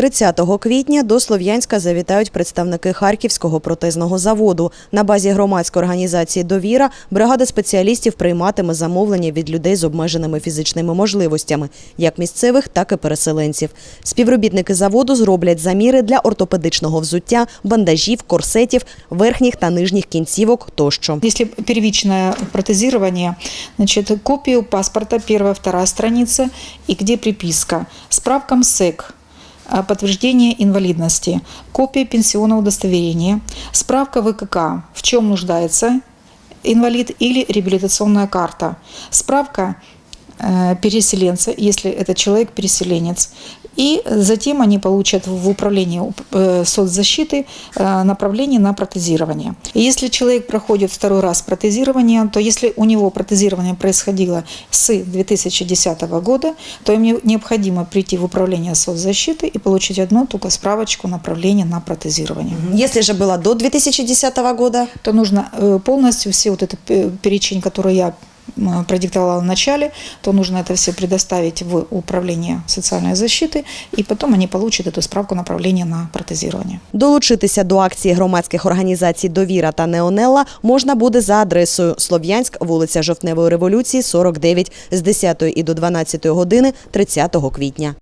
30 квітня до Слов'янська завітають представники Харківського протезного заводу. На базі громадської організації Довіра бригада спеціалістів прийматиме замовлення від людей з обмеженими фізичними можливостями, як місцевих, так і переселенців. Співробітники заводу зроблять заміри для ортопедичного взуття, бандажів, корсетів, верхніх та нижніх кінцівок тощо. Если первичное протезирование, значит, копию паспорта, первая, вторая страница, и где приписка, справка МСЭК, а, подтверждение инвалидности, копия пенсионного удостоверения, справка ВКК, в чем нуждается инвалид или реабилитационная карта, справка э, переселенца, если этот человек переселенец. И затем они получат в управлении э, соцзащиты э, направление на протезирование. И если человек проходит второй раз протезирование, то если у него протезирование происходило с 2010 года, то им не- необходимо прийти в управление соцзащиты и получить одну только справочку направления на протезирование. Если же было до 2010 года, То нужно э, полностью все вот этот перечень, который я продиктовала в начале, то нужно это все предоставить в управление социальной защиты, и потом они получат эту справку направления на протезирование. Долучитися до акції громадських організацій Довіра та Неонелла можна буде за адресою Слов'янськ, вулиця Жовтневої революції, 49 з 10 і до 12 години 30 квітня.